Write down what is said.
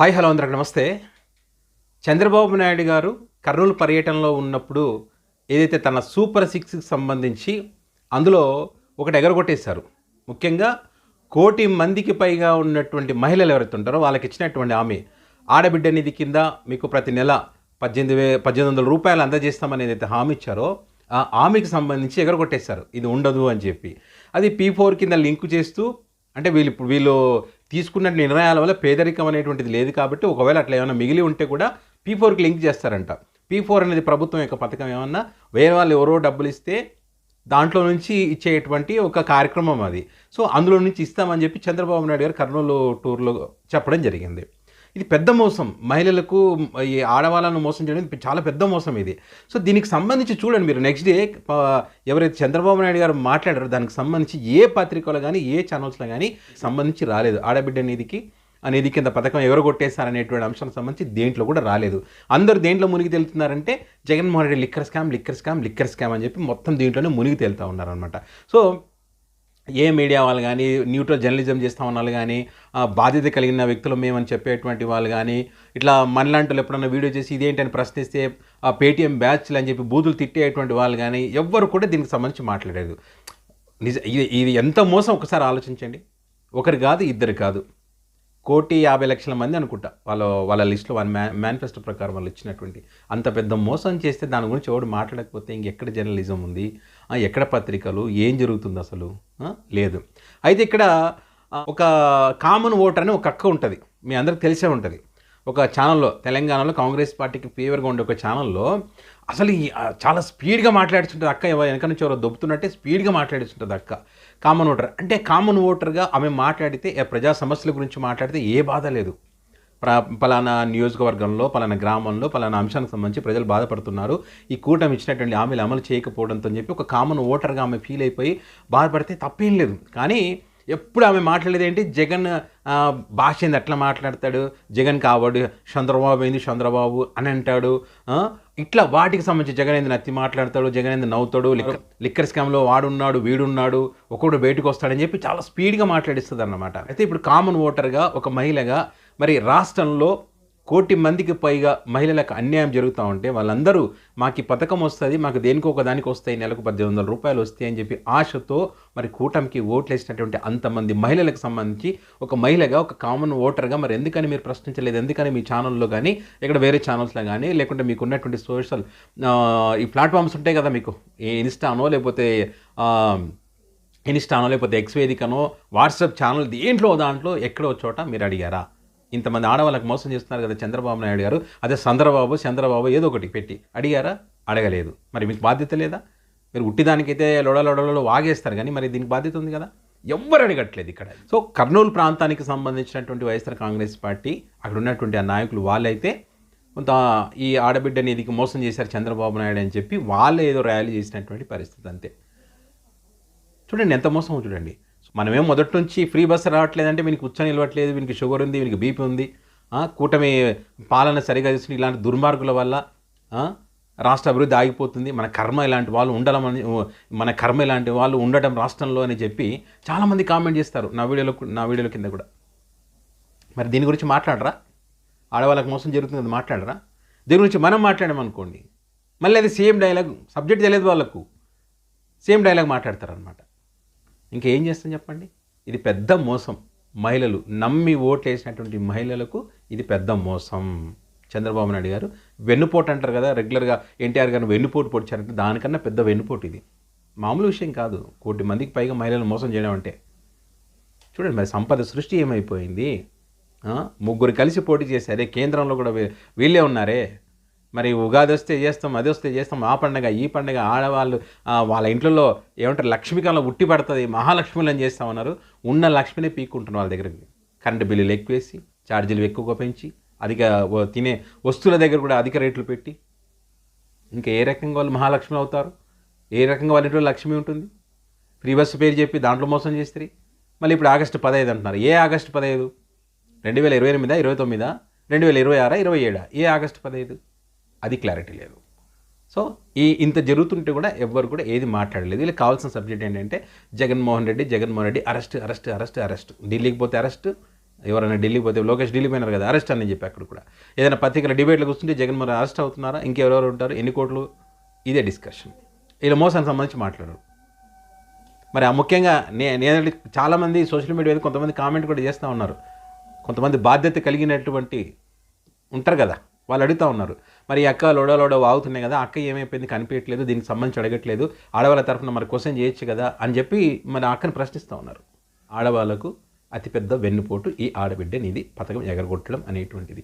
Hi hello అందరికి నమస్తే. చంద్రబాబు నాయుడు గారు కర్నూలు పర్యటనలో ఉన్నప్పుడు ఏదైతే తన సూపర్ సిక్స్కి సంబంధించి అందులో ఒకటి ఎగరగొట్టేశారు. ముఖ్యంగా కోటి మందికి పైగా ఉన్నటువంటి మహిళలు ఎవరైతే ఉంటారో వాళ్ళకి ఇచ్చినటువంటి ఆమె ఆడబిడ్డ నిధి కింద మీకు ప్రతి నెల పద్దెనిమిది వే పద్దెనిమిది వందల రూపాయలు అందజేస్తామని ఏదైతే హామీ ఇచ్చారో ఆ హామీకి సంబంధించి ఎగరగొట్టేశారు. ఇది ఉండదు అని చెప్పి. అది పీ ఫోర్ కింద లింక్ చేస్తూ అంటే వీళ్ళు ఇప్పుడు వీళ్ళు తీసుకున్న నిర్ణయాల వల్ల పేదరికం అనేటువంటిది లేదు కాబట్టి ఒకవేళ అట్లా ఏమైనా మిగిలి ఉంటే కూడా పీ ఫోర్కి లింక్ చేస్తారంట. పీ ఫోర్ అనేది ప్రభుత్వం యొక్క పథకం ఏమన్నా వేరే వాళ్ళు ఎవరో డబ్బులు ఇస్తే దాంట్లో నుంచి ఇచ్చేటువంటి ఒక కార్యక్రమం అది. సో అందులో నుంచి ఇస్తామని చెప్పి చంద్రబాబు నాయుడు గారు కర్నూలు టూర్లో చెప్పడం జరిగింది. ఇది పెద్ద మోసం. మహిళలకు ఈ ఆడవాళ్ళను మోసం చేయడం చాలా పెద్ద మోసం ఇది. సో దీనికి సంబంధించి చూడండి మీరు. నెక్స్ట్ డే ఎవరైతే చంద్రబాబు నాయుడు గారు మాట్లాడారో దానికి సంబంధించి ఏ పత్రికలో కానీ ఏ ఛానల్స్లో కానీ సంబంధించి రాలేదు. ఆడబిడ్డ నిధికి ఆ కింద పథకం ఎవరు కొట్టేశారనేటువంటి అంశానికి సంబంధించి దేంట్లో కూడా రాలేదు. అందరూ దేంట్లో మునిగి తేలుతున్నారంటే Jaganmohan Reddy liquor scam liquor scam liquor scam అని చెప్పి మొత్తం దీంట్లోనే మునిగి తేలుతూ ఉన్నారనమాట సో ఏ మీడియా వాళ్ళు కానీ న్యూట్రల్ జర్నలిజం చేస్తా ఉన్న వాళ్ళు కానీ బాధ్యత కలిగిన వ్యక్తులు మేమని చెప్పేటువంటి వాళ్ళు కానీ ఇట్లా మనలాంటి ఎప్పుడన్నా వీడియో చేసి ఇదేంటని ప్రశ్నిస్తే ఆ పేటీఎం బ్యాచ్లు అని చెప్పి బూతులు తిట్టేటువంటి వాళ్ళు కానీ ఎవ్వరు కూడా దీనికి సంబంధించి మాట్లాడలేదు. నిజ ఇది ఇది ఎంత మోసం? ఒకసారి ఆలోచించండి. ఒకరు కాదు ఇద్దరు కాదు. కోటి యాభై లక్షల మంది అనుకుంటా. వాళ్ళ వాళ్ళ లిస్టులో వాళ్ళ మ్యా మేనిఫెస్టో ప్రకారం వాళ్ళు ఇచ్చినటువంటి అంత పెద్ద మోసం చేస్తే దాని గురించి ఎవడు మాట్లాడకపోతే ఇంకెక్కడ జర్నలిజం ఉంది? ఎక్కడ పత్రికలు? ఏం జరుగుతుంది అసలు? లేదు. అయితే ఇక్కడ ఒక కామన్ ఓటర్ అని ఒక అక్క ఉంటుంది. మీ అందరికి తెలిసే ఉంటుంది. ఒక ఛానల్లో తెలంగాణలో కాంగ్రెస్ పార్టీకి ఫేవర్గా ఉండే ఒక ఛానల్లో అసలు ఈ, చాలా స్పీడ్గా మాట్లాడుతుంటుంది అక్క. వెనక నుంచి ఎవరో దొబ్బుతున్నట్టే స్పీడ్గా మాట్లాడుతుంటుంది అక్క. కామన్ ఓటర్ అంటే కామన్ ఓటర్గా ఆమె మాట్లాడితే ప్రజా సమస్యల గురించి మాట్లాడితే ఏ బాధ లేదు. పలానా నియోజకవర్గంలో పలానా గ్రామంలో పలానా అంశానికి సంబంధించి ప్రజలు బాధపడుతున్నారు. ఈ కూటమి ఇచ్చినటువంటి హామీలు అమలు చేయకపోవడంతో చెప్పి ఒక కామన్ ఓటర్గా ఆమె ఫీల్ అయిపోయి బాధపడితే తప్పేం లేదు. కానీ ఎప్పుడు ఆమె మాట్లాడేది ఏంటి? జగన్ భాష ఏంది? అట్లా మాట్లాడతాడు. జగన్ కావాడు చంద్రబాబు ఏంది? చంద్రబాబు అని అంటాడు. ఇట్లా వాటికి సంబంధించి జగన్ ఏంది నత్తి మాట్లాడతాడు జగన్ ఏంది నవ్వుతాడు లిక్కర్ లిక్కర్ స్కామ్లో వాడున్నాడు వీడున్నాడు ఒకడు బయటకు వస్తాడని చెప్పి చాలా స్పీడ్గా మాట్లాడిస్తుంది అన్నమాట అయితే ఇప్పుడు కామన్ ఓటర్గా ఒక మహిళగా మరి రాష్ట్రంలో కోటి మందికి పైగా మహిళలకు అన్యాయం జరుగుతూ ఉంటే వాళ్ళందరూ మాకు ఈ పథకం వస్తుంది మాకు దేనికో ఒక దానికి వస్తాయి నెలకు పద్దెనిమిది వందల రూపాయలు వస్తాయి అని చెప్పి ఆశతో మరి కూటమికి ఓట్లు వేసినటువంటి అంతమంది మహిళలకు సంబంధించి ఒక మహిళగా ఒక కామన్ ఓటర్గా మరి ఎందుకని మీరు ప్రశ్నించలేదు? ఎందుకని మీ ఛానల్లో కానీ ఇక్కడ వేరే ఛానల్స్లో కానీ లేకుంటే మీకు ఉన్నటువంటి సోషల్ ఈ ప్లాట్ఫామ్స్ ఉంటాయి కదా మీకు. ఈ ఇన్స్టానో లేకపోతే ఇన్స్టానో లేకపోతే ఎక్స్ వేదికనో వాట్సాప్ ఛానల్ దేంట్లో దాంట్లో ఎక్కడో చోట మీరు అడిగారా? ఇంతమంది ఆడవాళ్ళకి మోసం చేస్తున్నారు కదా చంద్రబాబు నాయుడు గారు. అదే చంద్రబాబు చంద్రబాబు ఏదో ఒకటి పెట్టి. అడిగారా? అడగలేదు. మరి మీకు బాధ్యత లేదా? మీరు ఉట్టిదానికైతే లొడలొడలలో వాగేస్తారు కానీ మరి దీనికి బాధ్యత ఉంది కదా? ఎవ్వరు అడగట్లేదు ఇక్కడ. సో కర్నూలు ప్రాంతానికి సంబంధించినటువంటి వైఎస్ఆర్ కాంగ్రెస్ పార్టీ అక్కడ ఉన్నటువంటి ఆ నాయకులు వాళ్ళైతే కొంత ఈ ఆడబిడ్డ నిధికి మోసం చేశారు చంద్రబాబు నాయుడు అని చెప్పి వాళ్ళే ఏదో ర్యాలీ చేసినటువంటి పరిస్థితి అంతే. చూడండి ఎంత మోసం చూడండి మనమేం మొదటి నుంచి ఫ్రీ బస్ రావట్లేదంటే వీనికి ఉచ్చ నిలవట్లేదు వీనికి షుగర్ ఉంది వీనికి బీపీ ఉంది. కూటమి పాలన సరిగా చేసిన ఇలాంటి దుర్మార్గుల వల్ల రాష్ట్ర అభివృద్ధి ఆగిపోతుంది. మన కర్మ ఇలాంటి వాళ్ళు ఉండాలని మన కర్మ ఇలాంటి వాళ్ళు ఉండటం రాష్ట్రంలో అని చెప్పి చాలామంది కామెంట్ చేస్తారు. నా వీడియోలో నా వీడియోల కింద కూడా. మరి దీని గురించి మాట్లాడరా? ఆడవాళ్ళకి మోసం జరుగుతుంది అది మాట్లాడరా? దీని గురించి మనం మాట్లాడామనుకోండి. మళ్ళీ అది సేమ్ డైలాగ్ సబ్జెక్ట్ తెలియదు వాళ్ళకు. సేమ్ డైలాగ్ మాట్లాడతారనమాట ఇంకేం చేస్తాం చెప్పండి? ఇది పెద్ద మోసం. మహిళలు నమ్మి ఓట్లు వేసినటువంటి మహిళలకు ఇది పెద్ద మోసం. చంద్రబాబు నాయుడు గారు వెన్నుపోటు అంటారు కదా రెగ్యులర్గా ఎన్టీఆర్ గారిని వెన్నుపోటు పొడిచారంటే దానికన్నా పెద్ద వెన్నుపోటు ఇది. మామూలు విషయం కాదు. కోటి మందికి పైగా మహిళలు మోసం చేయడం అంటే. చూడండి మరి సంపద సృష్టి ఏమైపోయింది? ముగ్గురు కలిసి పోటీ చేశారే కేంద్రంలో కూడా వీళ్ళే ఉన్నారే. మరి ఉగాది వస్తే చేస్తాం అది వస్తే చేస్తాం ఆ పండగ ఈ పండగ ఆడవాళ్ళు వాళ్ళ ఇంట్లో ఏమంటారు లక్ష్మీకాలం ఉట్టి పడుతుంది మహాలక్ష్మిలు అని చేస్తా ఉన్నారు ఉన్న లక్ష్మినే పీక్కుంటున్నారు వాళ్ళ దగ్గరికి. కరెంటు బిల్లులు ఎక్కువేసి ఛార్జీలు ఎక్కువగా పెంచి అధిక తినే వస్తువుల దగ్గర కూడా అధిక రేట్లు పెట్టి ఇంకా ఏ రకంగా వాళ్ళు మహాలక్ష్మి అవుతారు? ఏ రకంగా వాళ్ళ ఇంట్లో లక్ష్మి ఉంటుంది? ఫ్రీ బస్సు పేరు చెప్పి దాంట్లో మోసం చేస్తారు. మళ్ళీ ఇప్పుడు ఆగస్టు పదహైదు అంటున్నారు. ఏ ఆగస్టు పదహైదు? రెండు వేల ఇరవై ఎనిమిదా ఇరవై తొమ్మిదా? రెండు వేల ఇరవై ఆరా ఇరవై ఏడా? ఏ ఆగస్టు పదహైదు? అది క్లారిటీ లేదు. సో ఈ ఇంత జరుగుతుంటే కూడా ఎవ్వరు కూడా ఏది మాట్లాడలేదు. వీళ్ళకి కావాల్సిన సబ్జెక్ట్ ఏంటంటే Jaganmohan Reddy Jaganmohan Reddy arrest arrest arrest arrest ఢిల్లీకి పోతే అరెస్ట్ ఎవరైనా ఢిల్లీ పోతే లోకేష్ ఢిల్లీ పోయినారు కదా అరెస్ట్ అని చెప్పి అక్కడ కూడా. ఏదైనా పత్రికల డిబేట్లు కూర్చుంటే జగన్మోహన్ అరెస్ట్ అవుతున్నారా? ఇంకెవరెవరు ఉంటారు? ఎన్ని కోట్లు? ఇదే డిస్కషన్ ఇలా మోసానికి సంబంధించి మాట్లాడరు. మరి ఆ ముఖ్యంగా నే నేను చాలామంది సోషల్ మీడియా మీద కొంతమంది కామెంట్ కూడా చేస్తూ ఉన్నారు. కొంతమంది బాధ్యత కలిగినటువంటి ఉంటారు కదా. వాళ్ళు అడుగుతూ ఉన్నారు. మరి అక్క లోడ లోడ వాగుతున్నాయి కదా అక్క ఏమైపోయింది కనిపించట్లేదు దీనికి సంబంధించి అడగట్లేదు ఆడవాళ్ళ తరఫున మరి క్వశ్చన్ చేయొచ్చు కదా అని చెప్పి మరి అక్కని ప్రశ్నిస్తూ ఉన్నారు. ఆడవాళ్ళకు అతిపెద్ద వెన్నుపోటు ఈ ఆడబిడ్డ నీది పథకం ఎగరగొట్టడం అనేటువంటిది.